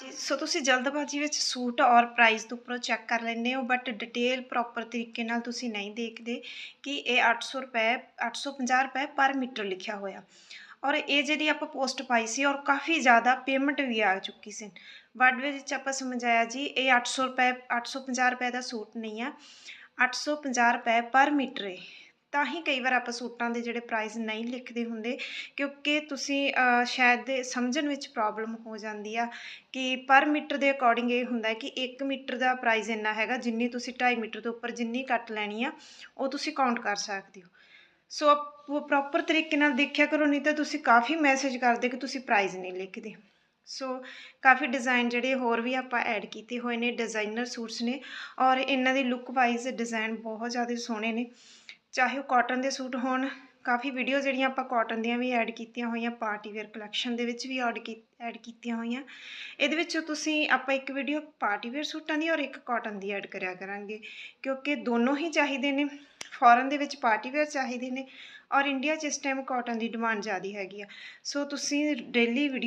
ਸੋ ਤੁਸੀਂ ਜਲਦਬਾਜ਼ੀ ਵਿੱਚ ਸੂਟ ਔਰ ਪ੍ਰਾਈਸ ਤੋਂ ਉੱਪਰੋਂ ਚੈੱਕ ਕਰ ਲੈਂਦੇ ਹੋ ਬਟ ਡਿਟੇਲ ਪ੍ਰੋਪਰ ਤਰੀਕੇ ਨਾਲ ਤੁਸੀਂ ਨਹੀਂ ਦੇਖਦੇ ਕਿ ਇਹ 800 ਰੁਪਏ 850 ਰੁਪਏ ਪਰ ਮੀਟਰ ਲਿਖਿਆ ਹੋਇਆ। ਔਰ ਇਹ ਜਿਹੜੀ ਆਪਾਂ ਪੋਸਟ ਪਾਈ ਸੀ ਔਰ ਕਾਫੀ ਜ਼ਿਆਦਾ ਪੇਮੈਂਟ ਵੀ ਆ ਚੁੱਕੀ ਸੀ। ਵਰਡ ਵਿੱਚ ਆਪਾਂ ਸਮਝਾਇਆ ਜੀ, ਇਹ 800 ਰੁਪਏ 850 ਰੁਪਏ ਦਾ ਸੂਟ ਨਹੀਂ ਆ 850 ਰੁਪਏ ਪਰ ਮੀਟਰ ਹੈ ਤਾਂ ਹੀ ਕਈ ਵਾਰ ਆਪਾਂ ਸੂਟਾਂ ਦੇ ਜਿਹੜੇ ਪ੍ਰਾਈਸ ਨਹੀਂ ਲਿਖਦੇ ਹੁੰਦੇ, ਕਿਉਂਕਿ ਤੁਸੀਂ ਸ਼ਾਇਦ ਸਮਝਣ ਵਿੱਚ ਪ੍ਰੋਬਲਮ ਹੋ ਜਾਂਦੀ ਆ ਕਿ ਪਰ ਮੀਟਰ ਦੇ ਅਕੋਰਡਿੰਗ ਇਹ ਹੁੰਦਾ ਕਿ 1 ਮੀਟਰ ਦਾ ਪ੍ਰਾਈਸ ਇੰਨਾ ਹੈਗਾ, ਜਿੰਨੀ ਤੁਸੀਂ 2.5 ਮੀਟਰ ਤੋਂ ਉੱਪਰ ਜਿੰਨੀ ਕੱਟ ਲੈਣੀ ਆ, ਉਹ ਤੁਸੀਂ ਕਾਊਂਟ ਕਰ ਸਕਦੇ ਹੋ। ਸੋ ਪ੍ਰੋਪਰ ਤਰੀਕੇ ਨਾਲ ਦੇਖਿਆ ਕਰੋ, ਨਹੀਂ ਤਾਂ ਤੁਸੀਂ ਕਾਫੀ ਮੈਸੇਜ ਕਰਦੇ ਕਿ ਤੁਸੀਂ ਪ੍ਰਾਈਸ ਨਹੀਂ ਲਿਖਦੇ। ਸੋ ਕਾਫੀ ਡਿਜ਼ਾਈਨ ਜਿਹੜੇ ਹੋਰ ਵੀ ਆਪਾਂ ਐਡ ਕੀਤੇ ਹੋਏ ਨੇ ਡਿਜ਼ਾਈਨਰ ਸੂਟਸ ਨੇ ਔਰ ਇਹਨਾਂ ਦੇ ਲੁੱਕ ਵਾਈਜ਼ ਡਿਜ਼ਾਈਨ ਬਹੁਤ ਜ਼ਿਆਦਾ ਸੋਹਣੇ ਨੇ। ਚਾਹੇ ਉਹ ਕਾਟਨ ਦੇ ਸੂਟ ਹੋਣ, ਕਾਫੀ ਵੀਡੀਓ ਜਿਹੜੀਆਂ ਆਪਾਂ ਕਾਟਨ ਦੀਆਂ ਵੀ ਐਡ ਕੀਤੀਆਂ ਹੋਈਆਂ ਪਾਰਟੀ ਵੇਅਰ ਕਲੈਕਸ਼ਨ ਦੇ ਵਿੱਚ ਵੀ ਐਡ ਐਡ ਕੀਤੀਆਂ ਹੋਈਆਂ। ਇਹਦੇ ਵਿੱਚ ਤੁਸੀਂ, ਆਪਾਂ ਇੱਕ ਵੀਡੀਓ ਪਾਰਟੀ ਵੇਅਰ ਸੂਟਾਂ ਦੀ ਔਰ ਇੱਕ ਕਾਟਨ ਦੀ ਐਡ ਕਰਿਆ ਕਰਾਂਗੇ। ਕਿਉਂਕਿ ਦੋਨੋਂ ਹੀ ਚਾਹੀਦੇ ਨੇ ਫੋਰਨ ਦੇ ਵਿੱਚ ਪਾਰਟੀ ਵੇਅਰ ਚਾਹੀਦੇ ਨੇ ਔਰ ਇੰਡੀਆ 'ਚ ਇਸ ਟਾਈਮ ਕਾਟਨ ਦੀ ਡਿਮਾਂਡ ਜ਼ਿਆਦਾ ਹੈਗੀ ਆ। ਸੋ ਤੁਸੀਂ ਡੇਲੀ ਵੀਡੀਓ